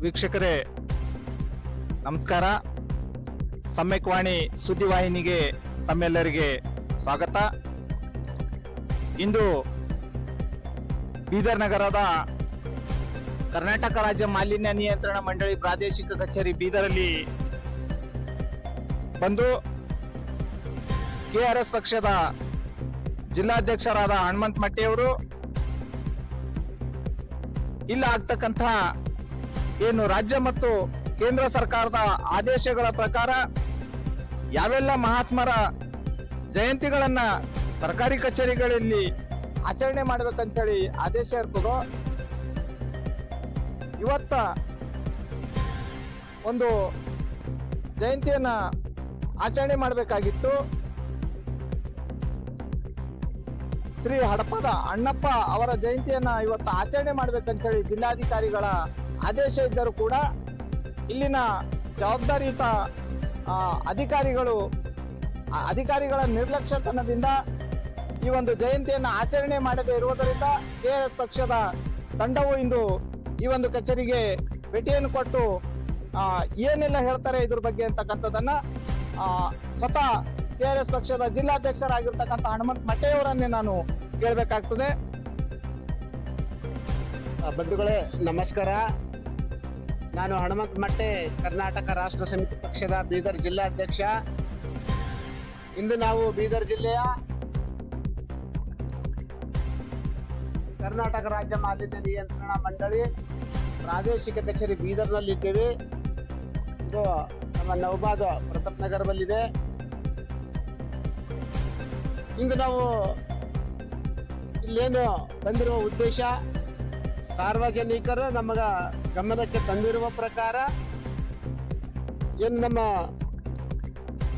ವೀಕ್ಷಕರೇ, ನಮಸ್ಕಾರ. ಸಮ್ಯಕ್ವಾಣಿ ಸುದ್ದಿವಾಹಿನಿಗೆ ತಮ್ಮೆಲ್ಲರಿಗೆ ಸ್ವಾಗತ. ಇಂದು ಬೀದರ್ ನಗರದ ಕರ್ನಾಟಕ ರಾಜ್ಯ ಮಾಲಿನ್ಯ ನಿಯಂತ್ರಣ ಮಂಡಳಿ ಪ್ರಾದೇಶಿಕ ಕಚೇರಿ ಬೀದರಲ್ಲಿ ಬಂದು ಕೆಆರ್ಎಸ್ ಪಕ್ಷದ ಜಿಲ್ಲಾಧ್ಯಕ್ಷರಾದ ಹನುಮಂತ ಮಟ್ಟಿಯವರು ಇಲ್ಲ ಆಗ್ತಕ್ಕಂತಹ ಏನು ರಾಜ್ಯ ಮತ್ತು ಕೇಂದ್ರ ಸರ್ಕಾರದ ಆದೇಶಗಳ ಪ್ರಕಾರ ಯಾವೆಲ್ಲ ಮಹಾತ್ಮರ ಜಯಂತಿಗಳನ್ನ ಸರ್ಕಾರಿ ಕಚೇರಿಗಳಲ್ಲಿ ಆಚರಣೆ ಮಾಡ್ಬೇಕಂತ ಹೇಳಿ ಆದೇಶ ಇರ್ತದೋ? ಇವತ್ತ ಒಂದು ಜಯಂತಿಯನ್ನ ಆಚರಣೆ ಮಾಡಬೇಕಾಗಿತ್ತು. ಶ್ರೀ ಹಡಪದ ಅಣ್ಣಪ್ಪ ಅವರ ಜಯಂತಿಯನ್ನ ಇವತ್ತು ಆಚರಣೆ ಮಾಡ್ಬೇಕಂತ ಹೇಳಿ ಜಿಲ್ಲಾಧಿಕಾರಿಗಳ ಆದೇಶ ಇದ್ದರೂ ಕೂಡ ಇಲ್ಲಿನ ಜವಾಬ್ದಾರಿಯುತ ಅಧಿಕಾರಿಗಳು ಅಧಿಕಾರಿಗಳ ನಿರ್ಲಕ್ಷ್ಯತನದಿಂದ ಈ ಒಂದು ಜಯಂತಿಯನ್ನು ಆಚರಣೆ ಮಾಡದೇ ಇರುವುದರಿಂದ ಕೆಎಸ್ ಪಕ್ಷದ ತಂಡವು ಇಂದು ಈ ಒಂದು ಕಚೇರಿಗೆ ಭೇಟಿಯನ್ನು ಕೊಟ್ಟು ಏನೆಲ್ಲ ಹೇಳ್ತಾರೆ ಇದ್ರ ಬಗ್ಗೆ ಅಂತಕ್ಕಂಥದ್ದನ್ನ ಕೆಆರ್ಎಸ್ ಪಕ್ಷದ ಜಿಲ್ಲಾಧ್ಯಕ್ಷರಾಗಿರ್ತಕ್ಕಂಥ ಹನುಮಂತ್ ಮಠೆಯವರನ್ನೇ ನಾನು ಕೇಳಬೇಕಾಗ್ತದೆ. ಬಂಧುಗಳೇ, ನಮಸ್ಕಾರ. ನಾನು ಹನುಮಂತ ಮಟ್ಟೆ, ಕರ್ನಾಟಕ ರಾಷ್ಟ್ರ ಸಮಿತಿ ಪಕ್ಷದ ಬೀದರ್ ಜಿಲ್ಲಾಧ್ಯಕ್ಷ. ಇಂದು ನಾವು ಬೀದರ್ ಜಿಲ್ಲೆಯ ಕರ್ನಾಟಕ ರಾಜ್ಯ ಮಾಲಿನ್ಯ ನಿಯಂತ್ರಣ ಮಂಡಳಿ ಪ್ರಾದೇಶಿಕ ಕಚೇರಿ ಬೀದರ್ನಲ್ಲಿದ್ದೇವೆ. ಇದು ನಮ್ಮ ನವಬಾದ ಪ್ರತಾಪ್ ನಗರದಲ್ಲಿದೆ. ಇಂದು ನಾವು ಇಲ್ಲೇನು ಬಂದಿರುವ ಉದ್ದೇಶ ಸಾರ್ವಜನಿಕರು ನಮಗ ಗಮನಕ್ಕೆ ತಂದಿರುವ ಪ್ರಕಾರ ಏನು ನಮ್ಮ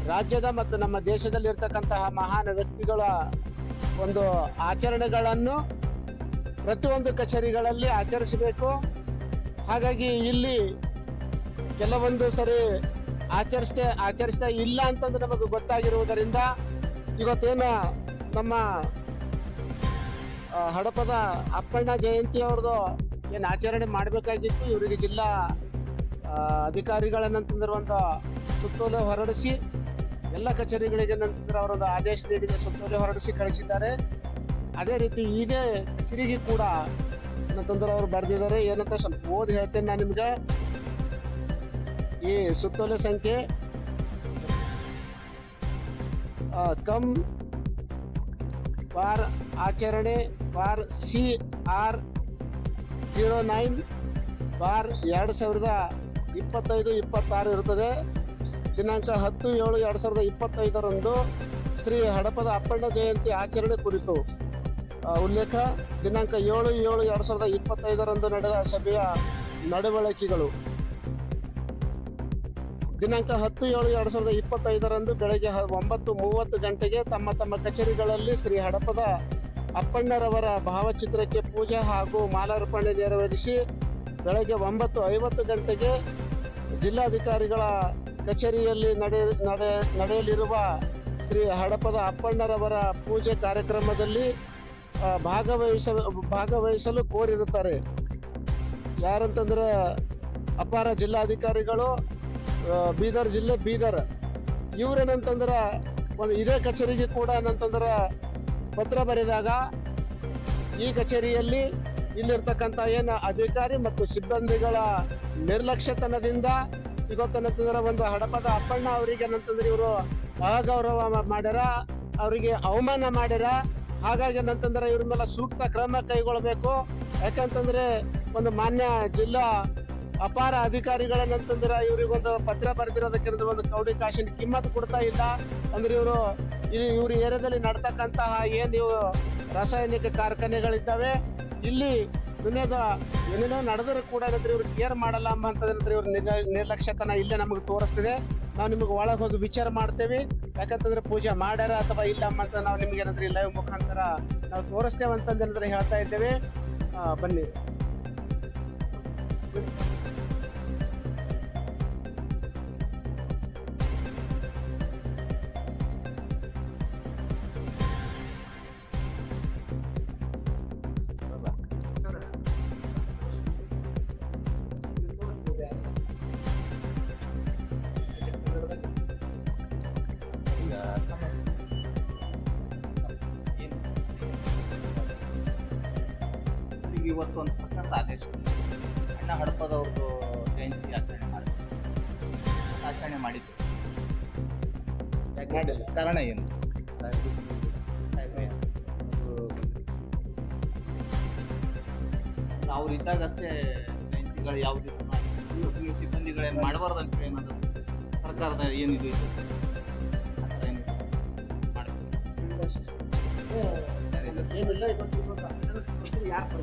ರಾಜ್ಯದ ಮತ್ತು ನಮ್ಮ ದೇಶದಲ್ಲಿ ಇರ್ತಕ್ಕಂತಹ ಮಹಾನ್ ವ್ಯಕ್ತಿಗಳ ಒಂದು ಆಚರಣೆಗಳನ್ನು ಪ್ರತಿಯೊಂದು ಕಚೇರಿಗಳಲ್ಲಿ ಆಚರಿಸಬೇಕು. ಹಾಗಾಗಿ ಇಲ್ಲಿ ಕೆಲವೊಂದು ಸರಿ ಆಚರಿಸ್ತಾ ಆಚರಿಸ್ತಾ ಇಲ್ಲ ಅಂತಂದು ನಮಗೆ ಗೊತ್ತಾಗಿರುವುದರಿಂದ ಇವತ್ತೇನ ನಮ್ಮ ಹಡಪದ ಅಪ್ಪಣ್ಣ ಜಯಂತಿ ಅವ್ರದ್ದು ಏನು ಆಚರಣೆ ಮಾಡಬೇಕಾಗಿತ್ತು. ಇವರಿಗೆ ಜಿಲ್ಲಾ ಅಧಿಕಾರಿಗಳನ್ನ ಒಂದು ಸುತ್ತೋಲೆ ಹೊರಡಿಸಿ, ಎಲ್ಲ ಕಚೇರಿಗಳಿಗೆ ನಂತರ ಅವರೊಂದು ಆದೇಶ ನೀಡಿದ ಸುತ್ತೋಲೆ ಹೊರಡಿಸಿ ಕಳಿಸಿದ್ದಾರೆ. ಅದೇ ರೀತಿ ಇದೇ ಕಚೇರಿಗೆ ಕೂಡ ಏನಂತಂದ್ರೆ ಅವರು ಬರೆದಿದ್ದಾರೆ. ಏನಂತ ಸ್ವಲ್ಪ ಓದಿ ಹೇಳ್ತೇನೆ ನಾನು ನಿಮ್ಗೆ. ಈ ಸುತ್ತೋಲೆ ಸಂಖ್ಯೆ ಕಮ್ ಬಾರ್ ಆಚರಣೆ bar C R zero nine bar ಎರಡು ಸಾವಿರದ ಇಪ್ಪತ್ತೈದು, ಇಪ್ಪತ್ತಾರು ಇರುತ್ತದೆ. ದಿನಾಂಕ ಹತ್ತು, ಏಳು, ಎರಡು ಸಾವಿರದ ಇಪ್ಪತ್ತೈದರಂದು ಶ್ರೀ ಹಡಪದ ಅಪ್ಪಣ್ಣ ಜಯಂತಿ ಆಚರಣೆ ಕುರಿತು ಉಲ್ಲೇಖ. ದಿನಾಂಕ ಏಳು ಏಳು, ಎರಡು ಸಾವಿರದ ಇಪ್ಪತ್ತೈದರಂದು ನಡೆದ ಸಭೆಯ ನಡವಳಿಕೆಗಳು. ದಿನಾಂಕ ಹತ್ತು ಏಳು ಎರಡ್ ಸಾವಿರದ ಇಪ್ಪತ್ತೈದರಂದು ಬೆಳಗ್ಗೆ ಒಂಬತ್ತು ಮೂವತ್ತು ಗಂಟೆಗೆ ತಮ್ಮ ತಮ್ಮ ಕಚೇರಿಗಳಲ್ಲಿ ಶ್ರೀ ಹಡಪದ ಅಪ್ಪಣ್ಣರವರ ಭಾವಚಿತ್ರಕ್ಕೆ ಪೂಜೆ ಹಾಗೂ ಮಾಲಾರ್ಪಣೆ ನೆರವೇರಿಸಿ ಬೆಳಗ್ಗೆ ಒಂಬತ್ತು ಐವತ್ತು ಗಂಟೆಗೆ ಜಿಲ್ಲಾಧಿಕಾರಿಗಳ ಕಚೇರಿಯಲ್ಲಿ ನಡೆ ನಡೆ ನಡೆಯಲಿರುವ ಶ್ರೀ ಹಡಪದ ಅಪ್ಪಣ್ಣರವರ ಪೂಜೆ ಕಾರ್ಯಕ್ರಮದಲ್ಲಿ ಭಾಗವಹಿಸ, ಭಾಗವಹಿಸಲು ಕೋರಿರುತ್ತಾರೆ. ಯಾರಂತಂದ್ರೆ ಅಪಾರ ಜಿಲ್ಲಾಧಿಕಾರಿಗಳು ಬೀದರ್ ಜಿಲ್ಲೆ ಬೀದರ್. ಇವ್ರೇನಂತಂದ್ರೆ, ಒಂದು ಇದೇ ಕಚೇರಿಗೆ ಕೂಡ ಏನಂತಂದ್ರೆ ಪತ್ರ ಬರೆದಾಗ ಈ ಕಚೇರಿಯಲ್ಲಿ ಇಲ್ಲಿರ್ತಕ್ಕಂಥ ಏನು ಅಧಿಕಾರಿ ಮತ್ತು ಸಿಬ್ಬಂದಿಗಳ ನಿರ್ಲಕ್ಷ್ಯತನದಿಂದ ಇವತ್ತೇನಂತಂದ್ರೆ ಒಂದು ಹಡಪದ ಅಪ್ಪಣ್ಣ ಅವರಿಗೆ ಏನಂತಂದ್ರೆ ಇವರು ಅಗೌರವ ಮಾಡ್ಯಾರ, ಅವರಿಗೆ ಅವಮಾನ ಮಾಡ್ಯಾರ. ಹಾಗಾಗಿ ಏನಂತಂದ್ರೆ ಇವ್ರ ಮೇಲೆ ಸೂಕ್ತ ಕ್ರಮ ಕೈಗೊಳ್ಳಬೇಕು ಯಾಕಂತಂದ್ರೆ ಒಂದು ಮಾನ್ಯ ಜಿಲ್ಲಾ ಅಪಾರ ಅಧಿಕಾರಿಗಳನ್ನಂತಂದ್ರೆ ಇವ್ರಿಗೊಂದು ಪತ್ರ ಬರೆದಿರೋದಕ್ಕೆ ಒಂದು ಕೌಡಿ ಕಾಶಿನ ಕಿಮ್ಮತ್ ಕೊಡ್ತಾ ಇಲ್ಲ ಅಂದ್ರೆ ಇವರು ಇವ್ರ ಏರಿಯಾದಲ್ಲಿ ನಡ್ತಕ್ಕಂತಹ ಏನ್ ಇವು ರಾಸಾಯನಿಕ ಕಾರ್ಖಾನೆಗಳಿದ್ದಾವೆ, ಇಲ್ಲಿ ದುನಿಯಾದ ಏನೇನೋ ನಡೆದ್ರೆ ಕೂಡ ಏನಂದ್ರೆ ಇವ್ರು ಕೇರ್ ಮಾಡಲ್ಲ ಅಂತಂದ್ರೆ ಇವ್ರ ನಿರ್ಲ- ನಿರ್ಲಕ್ಷ್ಯತನ ಇಲ್ಲೇ ನಮಗೆ ತೋರಿಸ್ತಿದೆ. ನಾವು ನಿಮಗೆ ಒಳಗೆ ಹೋಗಿ ವಿಚಾರ ಮಾಡ್ತೇವೆ. ಯಾಕಂತಂದ್ರೆ ಪೂಜೆ ಮಾಡ್ಯಾರ ಅಥವಾ ಇಲ್ಲ ಅಂತ ನಾವು ನಿಮ್ಗೆ ಏನಂದ್ರೆ ಲೈವ್ ಮುಖಾಂತರ ನಾವು ತೋರಿಸ್ತೇವೆ ಅಂತಂದ್ರೆ ಹೇಳ್ತಾ ಇದ್ದೇವೆ. ಬನ್ನಿ. Iya, iya. buat Tidak ada. sudah ಅಣ್ಣ ಹಡಪದವ್ರದ್ದು ಜಯಂತಿ ಆಚರಣೆ ಮಾಡಿದ್ರು. ಆಚರಣೆ ಮಾಡಿದ್ರು. ಮಾಡಿಲ್ಲ. ಕಾರಣ ಏನು? ಅವರು ಅವ್ರು ಇದ್ದಾಗಷ್ಟೇ ಜಯಂತಿಗಳು ಯಾವುದೇ ಸಿಬ್ಬಂದಿಗಳು ಸಿಬ್ಬಂದಿಗಳೇನು ಮಾಡಬಾರ್ದು ಅಂತ ಏನಾದ್ರು ಸರ್ಕಾರದ ಏನಿದು ಇದು? ಆ ಥರ ಏನಿದೆ? ಮಾಡ್ಬೇಕು. ಏನಿಲ್ಲ ಇವತ್ತು ಯಾರು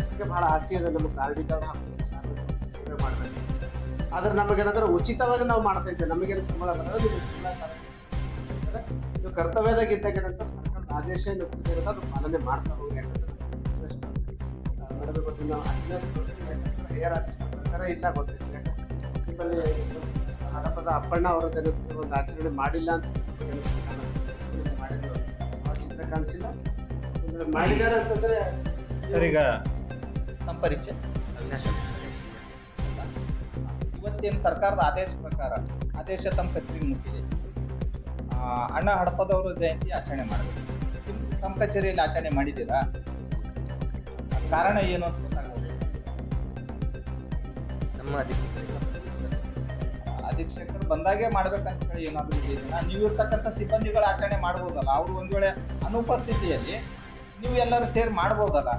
ಅದಕ್ಕೆ ಬಹಳ ಆಸೆ ಇದೆ ಹಾಕೊಂಡು ಸೇವೆ ಮಾಡಬೇಕು. ಆದ್ರೆ ನಮಗೇನಾದ್ರೆ ಉಚಿತವಾಗಿ ನಾವು ಮಾಡ್ತಾ ಇದ್ದೇವೆ, ನಮಗೇನು ಸಂಬಳ ಬರೋದು ನಿಮಗೆ. ನೀವು ಕರ್ತವ್ಯದಾಗ ಇದ್ದಾಗ ಏನಂತ ಸರ್ಕಾರದ ಆದೇಶ ಏನು ಅದು ಪಾಲನೆ ಮಾಡ್ತಾ ಹೋಗಿ ನಾವು ಇಲ್ಲ ಗೊತ್ತಿಲ್ಲ ನಿಮ್ಮಲ್ಲಿ ಹಡಪದ ಅಪ್ಪಣ್ಣ ಅವರದ್ದು ಒಂದು ಆಚರಣೆ ಮಾಡಿಲ್ಲ. ಅಂತ ಮಾಡಿದ್ರು ಅವಾಗಿಂದ ಕಾಣಿಸಿಲ್ಲ ಮಾಡಿದ್ದಾರೆ ಅಂತಂದ್ರೆ ಸರ್ ಈಗ ನಮ್ಮ ಪರಿಚಯ ಇವತ್ತೇನು ಸರ್ಕಾರದ ಆದೇಶ ಪ್ರಕಾರ ಆದೇಶ ತಮ್ಮ ಕಚೇರಿಗೆ ಮುಟ್ಟಿದೆ. ಅಣ್ಣ ಹಡಪದವರ ಜಯಂತಿ ಆಚರಣೆ ಮಾಡಬೇಕು. ತಮ್ಮ ಕಚೇರಿಯಲ್ಲಿ ಆಚರಣೆ ಮಾಡಿದ್ದೀರಾ? ಕಾರಣ ಏನು ಅಂತ ನಮ್ಮ ಅಧೀಕ್ಷಕರು. ಬಂದಾಗೆ ಮಾಡ್ಬೇಕಂತ ಹೇಳಿ ಏನಾದ್ರೂ ನೀವು ಇರ್ತಕ್ಕಂಥ ಸಿಬ್ಬಂದಿಗಳ ಆಚರಣೆ ಮಾಡ್ಬೋದಲ್ಲ. ಅವರು ಒಂದ್ ವೇಳೆ ಅನುಪಸ್ಥಿತಿಯಲ್ಲಿ ನೀವು ಎಲ್ಲರೂ ಸೇರಿ ಮಾಡ್ಬೋದಲ್ಲ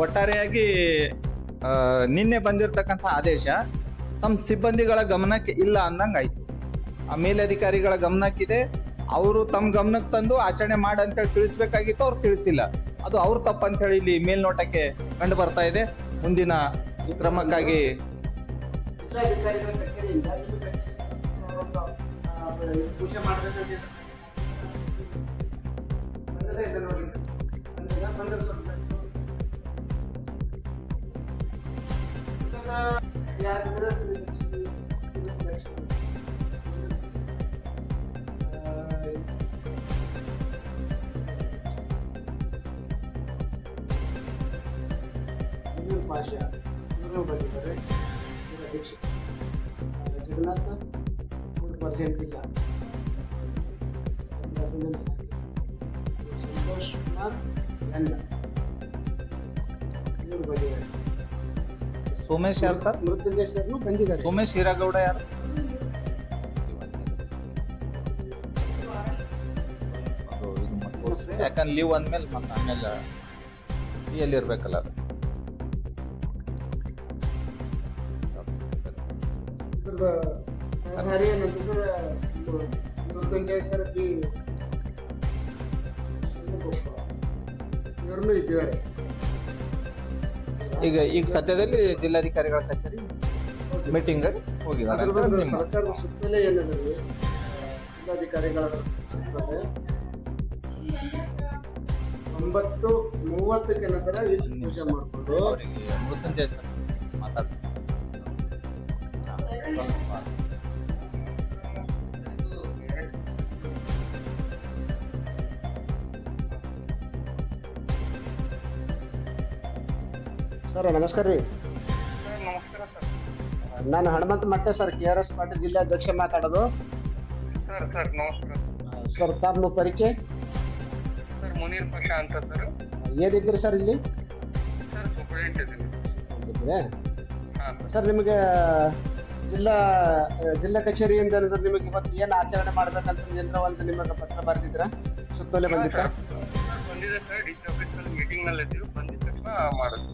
ಒಟ್ಟಾರೆಯಾಗಿ ನಿನ್ನೆ ಬಂದಿರತಕ್ಕಂಥ ಆದೇಶ ತಮ್ಮ ಸಿಬ್ಬಂದಿಗಳ ಗಮನಕ್ಕೆ ಇಲ್ಲ ಅನ್ನಂಗಾಯ್ತು ಆ ಮೇಲಧಿಕಾರಿಗಳ ಗಮನಕ್ಕಿದೆ. ಅವರು ತಮ್ಮ ಗಮನಕ್ಕೆ ತಂದು ಆಚರಣೆ ಮಾಡಿ ಅಂತೇಳಿ ತಿಳಿಸ್ಬೇಕಾಗಿತ್ತು, ಅವ್ರು ತಿಳಿಸಿಲ್ಲ. ಅದು ಅವ್ರ ತಪ್ಪು ಅಂತೇಳಿ ಇಲ್ಲಿ ಮೇಲ್ನೋಟಕ್ಕೆ ಕಂಡು ಬರ್ತಾ ಇದೆ. ಮುಂದಿನ ಕ್ರಮಕ್ಕಾಗಿ ಜಿಲ್ಲಾಧಿಕಾರಿಗಳ ಸೋಮೇಶ್ ಯಾರು ಸರ್? ಮೃತ್ಯು ಸರ್ನು ಬಂದಿದ್ದಾರೆ ಸೋಮೇಶ್ ಹೀರಾಗೌಡ ಯಾರು? ಯಾಕಂದ್ರೆ ಲೀವ್ ಅಂದ್ಮೇಲೆ ಮತ್ತೆ ಆಮೇಲೆ ಸಿ ಎಲ್ಲಿ ಇರ್ಬೇಕಲ್ಲ ಅದು. ಇದ್ರದ್ದು ಸಹಕಾರಿ ಏನಂತಂದ್ರೆ, ಇದು ಇವ್ರನ್ನೂ ಇದ್ದಾರೆ ಈಗ ಈಗ ಸದ್ಯದಲ್ಲಿ ಜಿಲ್ಲಾಧಿಕಾರಿಗಳ ಕಚೇರಿ ಮೀಟಿಂಗ್ ಹೋಗಿದ್ದಾರೆ ಅಂತ ಅದ್ರದ್ದು ಸರ್ಕಾರದ ಸುತ್ತಲೇ ಏನಿದೆ ಜಿಲ್ಲಾಧಿಕಾರಿಗಳ ಸುತ್ತಲೇ. ಒಂಬತ್ತು ಮೂವತ್ತಕ್ಕೆ ನಂತರ ಇಲ್ಲಿ ಪೂಜೆ ಮಾಡ್ಕೊಂಡು ಮೃತ್ಯುಂಜಯ ಸರ್ ಸರ್ ನಮಸ್ಕಾರ ರೀ. ನಮಸ್ಕಾರ ಸರ್ ನಾನು Hanumantha Matte sir K R S Patil ಜಿಲ್ಲಾಧ್ಯಕ್ಷ ಮಾತಾಡೋದು. ಸರ್ ಸರ್ ನಮಸ್ಕಾರ. ಸರ್ ತಮ್ಮ ಪರಿಚಯ? ಸರ್ ಮುನೀರ್ ಪಾಷಾ ಅಂತ ಸರ್. ಏನಿದ್ರಿ ಸರ್ ಇಲ್ಲಿ? ಸರ್ ಸೂಪರಿಂಟ್ ಇದ್ದೀನಿ ಇದ್ರೆ ಹಾಂ. ಸರ್ ಸರ್ ನಿಮಗೆ ಜಿಲ್ಲಾ ಜಿಲ್ಲಾ ಕಚೇರಿಯಿಂದ ಏನಾದ್ರು ನಿಮಗೆ ಇವತ್ತು ಏನು ಆಚರಣೆ ಮಾಡ್ಬೇಕಂತ ಏನಾರ ಒಂದು ನಿಮಗೆ ಪತ್ರ ಬರೆದಿದ್ರ ಸುತ್ತೋಲೆ ಬಂದಿತ್ತ ಬಂದಿದೆ ಸರ್ ಡಿ ಸಿ ಆಫೀಸಲ್ಲಿ ಮೀಟಿಂಗ್ನಲ್ಲಿ ಇದ್ದೀವಿ ಬಂದಿದ ಮಾಡೋದು.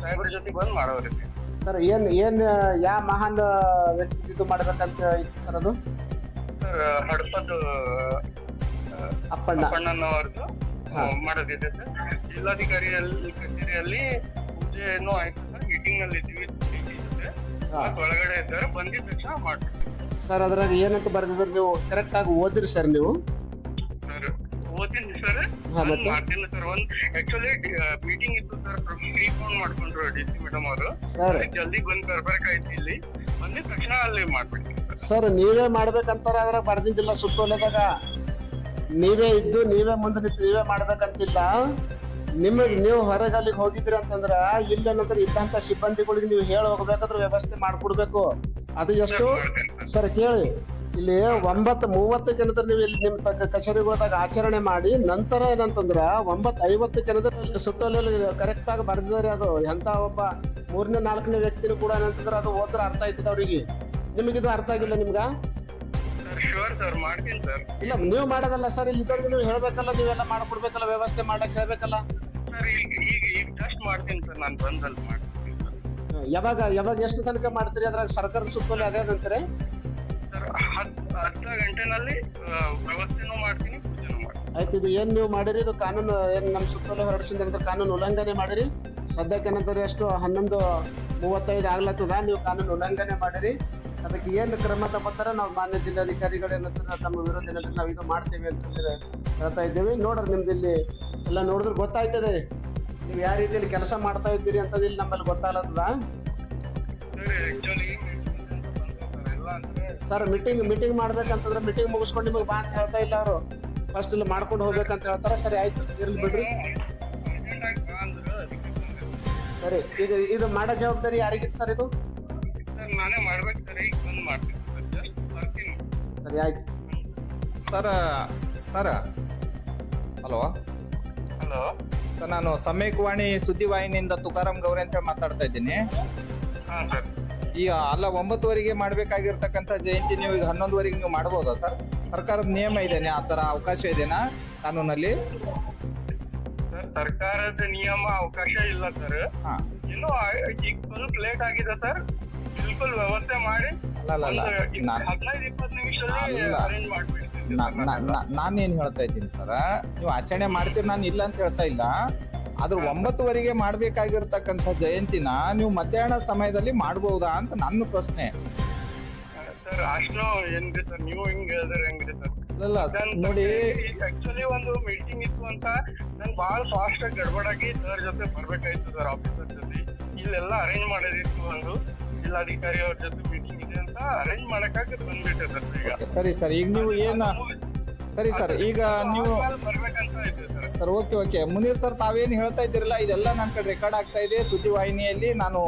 ಸಾಹೇಬ್ರ ಜೊತೆ ಬಂದು ಮಾಡೋರಿಗೆ ಸರ್ ಏನ್ ಏನ್ ಯಾವ ಮಹಾನ್ ವ್ಯಕ್ತಿ ಇದು ಮಾಡ್ಬೇಕಂತ ಇತ್ತು ಸರ್ ಅದು? ಸರ್ ಹಡಪದ ಅಪ್ಪಣ್ಣ. ಅಪ್ಪಣ್ಣನವ್ರದ್ದು. ಮಾಡೋದಿದೆ ಸರ್. ಜಿಲ್ಲಾಧಿಕಾರಿಯಲ್ಲಿ ಕಚೇರಿಯಲ್ಲಿ ಪೂಜೆನೂ ಆಯ್ತು ಸರ್. ಮೀಟಿಂಗ್ನಲ್ಲಿ ಇದ್ದೀವಿ ಒಳಗಡೆ ಇದ್ದಾರೆ. ಬಂದಿದ ತಕ್ಷಣ ಮಾಡ್ತೀವಿ. ಸರ್ ಅದ್ರಾಗ ಏನಂತ ಬರ್ದಿದ್ರೆ ನೀವು? ಕರೆಕ್ಟ್ ಆಗಿ ಓದಿರಿ ಸರ್ ನೀವು? ಓದ್ತೀನಿ ಸರ್? ಮಾಡ್ತೀನಿ ಸರ್ ಒಂದ್ ಆಕ್ಚುಲಿ ಮೀಟಿಂಗ್ ಇತ್ತು ಸರ್ ಫೋನ್ ಮಾಡ್ಕೊಂಡ್ರು ಡಿ ಸಿ ಮೇಡಮ್ ಅವರು. ಸರ್ ಜಲ್ದಿ ಬಂದ್ ಬರ್ಬೇಕಾಯ್ತು ಇಲ್ಲಿ. ಬಂದಿದ ತಕ್ಷಣ ಅಲ್ಲಿ ಮಾಡ್ಬಿಡ್ತೀನಿ ಸರ್ ನೀವೇ ಮಾಡ್ಬೇಕಂತಾರ ಅದ್ರಾಗ ಬರ್ದಿದ್ದಿಲ್ಲ ಸುತ್ತೋಲೆದಾಗ ನೀವೇ ಇದ್ದು ನೀವೇ ಮುಂದೆ ನಿಂತು ನೀವೇ ಮಾಡ್ಬೇಕಂತಿಲ್ಲ. ನಿಮಗೆ ನೀವು ಹೊರಗೆ ಅಲ್ಲಿಗೆ ಹೋಗಿದ್ರಿ ಅಂತಂದ್ರ ಇಲ್ಲ ನಂತರ ಇದ್ದಂತ ಸಿಬ್ಬಂದಿಗಳಿಗೆ ನೀವು ಹೇಳಿ ಹೋಗ್ಬೇಕಾದ್ರೆ ವ್ಯವಸ್ಥೆ ಮಾಡ್ಕೊಡ್ಬೇಕು. ಅದು ಎಷ್ಟು? ಸರ್ ಕೇಳಿ. ಇಲ್ಲಿ ಒಂಬತ್ತು ಮೂವತ್ತು ನಂತರ ನೀವು ಇಲ್ಲಿ ನಿಮ್ಮ ಕಚೇರಿಗೆ ಹೋದಾಗ ಆಚರಣೆ ಮಾಡಿ ನಂತರ ಏನಂತಂದ್ರ ಒಂಬತ್ತು ಐವತ್ತು ನಂತರ ಸುತ್ತೋಲೆಯಲ್ಲಿ ಕರೆಕ್ಟ್ ಆಗಿ ಬರ್ದಿದ್ದಾರೆ ಅದು. ಎಂತ ಒಬ್ಬ ಮೂರನೇ ನಾಲ್ಕನೇ ವ್ಯಕ್ತಿನೂ ಕೂಡ ಏನಂತಂದ್ರೆ ಅದು ಓದ್ರ ಅರ್ಥ ಆಯ್ತದ ಅವ್ರಿಗೆ. ನಿಮಗಿದು ಅರ್ಥ ಆಗಿಲ್ಲ ನಿಮ್ಗ? ಇಲ್ಲ ನೀವು ಮಾಡೋದಲ್ಲ ಸರ್ ಇಲ್ಲಿ ಇದ್ದವ್ರಿಗೆ ನೀವು ಹೇಳ್ಬೇಕಲ್ಲ ನೀವೆಲ್ಲ ಮಾಡ್ಕೊಡ್ಬೇಕಲ್ಲ ವ್ಯವಸ್ಥೆ ಮಾಡಕ್ ಹೇಳ್ಬೇಕಲ್ಲ? ಮಾಡ್ತೀನಿ ಸರ್ ನಾನು ಬಂದಲ್ಲಿ ಮಾಡ್ತೀನಿ. ಯಾವಾಗ ಯಾವಾಗ ಎಷ್ಟು ತನಕ ಮಾಡ್ತೀರಿ ಅದ್ರಾಗ ಸರ್ಕಾರ ಸುತ್ತೋಲೆ ಅದೇ ಅಂತಾರೆ? ಹತ್ತು ಅರ್ಧ ಗಂಟೆನಲ್ಲಿ ವ್ಯವಸ್ಥೆನೂ ಮಾಡ್ತೀನಿ ಪೂಜೆನೂ ಮಾಡ್ತೀನಿ. ಆಯ್ತು ಇದು ಏನ್ ನೀವು ಮಾಡಿರಿ? ಇದು ಕಾನೂನು ಏನ್ ನಮ್ಮ ಸುತ್ತಲೂ ಹೊರಡಿಸಿದ ನಂತರ ಕಾನೂನು ಉಲ್ಲಂಘನೆ ಮಾಡಿರಿ. ಸದ್ಯಕ್ಕೆ ನಂತರ ಎಷ್ಟು ಹನ್ನೊಂದು ಮೂವತ್ತೈದು ಆಗ್ಲತ್ತದ ನೀವು ಕಾನೂನು ಉಲ್ಲಂಘನೆ ಮಾಡಿರಿ. ಅದಕ್ಕೆ ಏನು ಕ್ರಮ ತಗೋತಾರ ನಾವು ಮಾನ್ಯ ಜಿಲ್ಲಾಧಿಕಾರಿಗಳು ಏನಂತಾರೆ ತಮ್ಮ ವಿರೋಧ ಏನಂದ್ರೆ ನಾವು ಇದು ಮಾಡ್ತೇವೆ ಅಂತ ಹೇಳಿ ಹೇಳ್ತಾ ಇದ್ದೇವೆ. ನೋಡ್ರಿ ನಿಮ್ದು ಇಲ್ಲಿ ಎಲ್ಲ ನೋಡಿದ್ರೆ ಗೊತ್ತಾಯ್ತದೆ. ನೀವು ಯಾವ ರೀತಿಯಲ್ಲಿ ಕೆಲಸ ಮಾಡ್ತಾ ಇದ್ದೀರಿ ಅಂತದ್ದು ಇಲ್ಲಿ ನಮ್ಮಲ್ಲಿ ಗೊತ್ತಾಗ್ಲತ್ತದ. ಆಕ್ಚುಲಿ ಸರ್ ಮೀಟಿಂಗ್ ಮೀಟಿಂಗ್ ಮಾಡ್ಬೇಕಂತಂದ್ರೆ ಮೀಟಿಂಗ್ ಮುಗಿಸ್ಕೊಂಡು ನಿಮಗೆ ಬಾ ಅಂತ ಹೇಳ್ತಾ ಇಲ್ಲ ಅವರು. ಫಸ್ಟ್ ಇಲ್ಲಿ ಮಾಡ್ಕೊಂಡು ಹೋಗ್ಬೇಕಂತ ಹೇಳ್ತಾರೆ. ಸರಿ ಆಯ್ತು ಇರ್ಲಿ ಬಿಡ್ರಿ. ಸರಿ ಇದು ಇದು ಮಾಡೋ ಜವಾಬ್ದಾರಿ ಯಾರಿಗಿತ್ತು ಸರ್ ಇದು? ಸರ್ ನಾನೇ ಮಾಡ್ಬೇಕು ಸರ್ ಈಗ ಬಂದ್ ಮಾಡ್ತೀನಿ ಸರ್ ಆಯ್ತು. Sir sir. Hello? Hello? Sir ನಾನು ಸುದ್ದಿ ಸುದ್ದಿವಾಹಿನಿಯಿಂದ ತುಕಾರಾಮ್ ಗೌರಿ ಅಂತ ಮಾತಾಡ್ತಾ ಇದ್ದೀನಿ. ಹಾಂ ಸರ್. ಈಗ ಅಲ್ಲ ಒಂಬತ್ತುವರೆಗೆ ಮಾಡ್ಬೇಕಾಗಿರ್ತಕ್ಕಂಥ ಜಯಂತಿ ನೀವು ಈಗ ಹನ್ನೊಂದುವರೆಗೆ ನೀವು ಮಾಡ್ಬೋದಾ ಸರ್? ಸರ್ಕಾರದ ನಿಯಮ ಇದೆಯಾ ಆ ಥರ ಅವಕಾಶ ಇದೆಯಾ ಕಾನೂನಲ್ಲಿ? ಸರ್ ಸರ್ಕಾರದ ನಿಯಮ ಅವಕಾಶ ಇಲ್ಲ ಸರ್. ಹಾಂ. ಇನ್ನು ಈಗ ಸ್ವಲ್ಪ ಲೇಟ್ ಆಗಿದೆ ಸರ್. ಬಿಲ್ಕುಲ್ ವ್ಯವಸ್ಥೆ ಮಾಡಿ ಅಲ್ಲ ಹದಿನೈದು ಇಪ್ಪತ್ತು ನಿಮಿಷದಲ್ಲಿ ಅರೇಂಜ್ ನಾನೇನ್ ಹೇಳ್ತಾ ಇದ್ದೀನಿ ಸರ್? ನೀವು ಆಚರಣೆ ಮಾಡ್ತೀರಿ ನಾನು ಇಲ್ಲ ಅಂತ ಹೇಳ್ತಾ ಇಲ್ಲ. ಆದ್ರೆ ಒಂಬತ್ತುವರೆಗೆ ಮಾಡ್ಬೇಕಾಗಿರ್ತಕ್ಕಂಥ ಜಯಂತಿನ ನೀವು ಮಧ್ಯಾಹ್ನ ಸಮಯದಲ್ಲಿ ಮಾಡಬಹುದಾ ಅಂತ ನನ್ನ ಪ್ರಶ್ನೆ. ಸರ್ ಅಷ್ಟು ಏನ್ರಿ ಸರ್? ನೀವು ಹಿಂಗ್ ಹೇಳಿದ್ರೆ ಹೆಂಗ್ರಿ ಸರ್? ಇಲ್ಲ ನೋಡಿ. ಆಕ್ಚುಲಿ ಒಂದು ಮೀಟಿಂಗ್ ಇತ್ತು ಅಂತ ನಂಗೆ ಬಹಳ ಫಾಸ್ಟ್ ಆಗಿ ಗಡ್ಬಡಾಗಿ ಸರ್ ಜೊತೆ ಬರ್ಬೇಕಾಯ್ತು ಸರ್ ಆಫೀಸರ್ ಜೊತೆ ಇಲ್ಲೆಲ್ಲ ಅರೇಂಜ್ ಮಾಡೋದಿತ್ತು ಒಂದು ಜಿಲ್ಲಾಧಿಕಾರಿ ಅವ್ರ ಜೊತೆ ಮೀಟಿಂಗ್ ಇದೆ ಅಂತ ಅರೇಂಜ್ ಮಾಡಕ್ಕಾಗಿ ಬಂದ್ಬಿಟ್ಟೆ ಸರ್ ಈಗ. ಸರಿ ಸರ್. ಈಗ ನೀವು ಏನ ಸರಿ ಸರ್ ಈಗ ನೀವು ಆದ್ಮೇಲೆ ಬರ್ಬೇಕಂತ ಇದೆ sir. Sir okay okay. Munir sir ತಾವೇನು ಹೇಳ್ತಾ ಇದ್ದೀರಲ್ಲ ಇದೆಲ್ಲ ನನ್ನ ಕಡೆ ರೆಕಾರ್ಡ್ ಆಗ್ತಾ ಇದೆ. ಸುದ್ದಿವಾಹಿನಿಯಲ್ಲಿ ನಾನು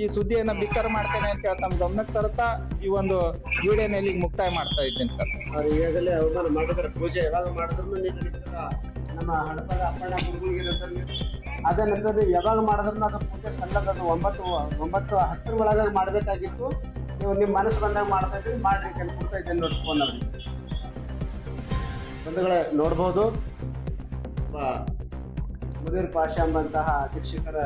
ಈ ಸುದ್ದಿಯನ್ನ ಬಿತ್ತರ ಮಾಡ್ತೇನೆ ಅಂತ ಹೇಳಿ ತಮ್ಮ ಗಮನಕ್ಕೆ ತರ್ತಾ ಈ ಒಂದು ವಿಡಿಯೋನ ಇಲ್ಲಿಗೆ ಮುಕ್ತಾಯ ಮಾಡ್ತಾ ಇದ್ದೀನಿ ಸರ್. ಅವ್ರು ಈಗಾಗಲೇ ಅವಮಾನ ಮಾಡಿದ್ರೆ ಪೂಜೆ ಯಾವಾಗ ಮಾಡಿದ್ರು ನಮ್ಮ ಹಡಪದ ಅಪ್ಪಣ್ಣ ಅದೇ ನಂತರ ನೀವು ಯಾವಾಗ ಮಾಡಿದ್ರು ಅದು ಪೂಜೆ ಸಣ್ಣದ ಅದು ಒಂಬತ್ತು ಒಂಬತ್ತು ಹತ್ತರ ಒಳಗೆ ಮಾಡಬೇಕಾಗಿತ್ತು. ನೀವು ನಿಮ್ಮ ಮನಸ್ಸು ಬಂದಾಗ ಮಾಡ್ತಾ ಇದ್ದೀವಿ ಮಾಡ್ರಿ ಕೆಲಸ ಕೊಡ್ತಾ ಇದ್ದೇನೆ ನೋಡಿ ಫೋನ್ ಅವ್ರಿಗೆ ಬಂಧುಗಳೇ ನೋಡ್ಬೋದು. ಮುದಿರ್ ಪಾಷಾ ಎಂಬಂತಹ ಶಿಕ್ಷಕರ